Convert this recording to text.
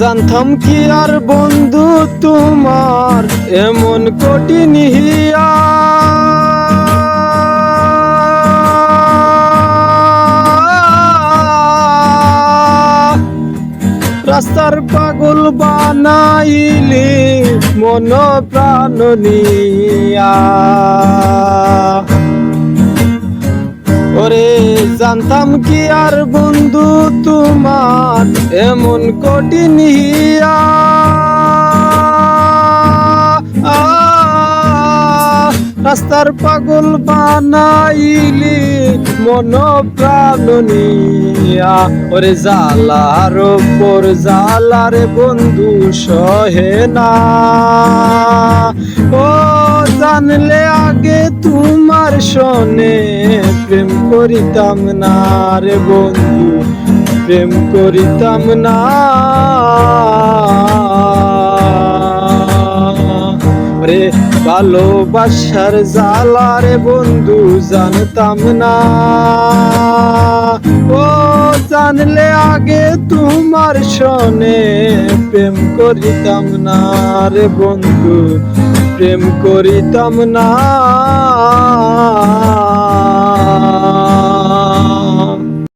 জানতাম কি আর বন্ধু তোমার, এমন কঠিন হিয়া রাস্তার পাগল বানাইলি মন প্রাণ নিয়া। ওরে, জানতাম কি আর বন্ধু এমন কঠিন হিয়া রাস্তার পাগল বানাইলি মন প্রাণ নিয়া। ওরে জালার ওপর জালারে বন্ধু সহে না। ও, জানলে আগে তোমার শোনে প্রেম করিতাম না রে বন্ধু। প্রেম করিতাম না। রে ভালোবাসার জালারে বন্ধু, জানতাম না। ও, জানলে আগে তোমার শোনে প্রেম করিতাম না রে বন্ধু, প্রেম করিতাম না।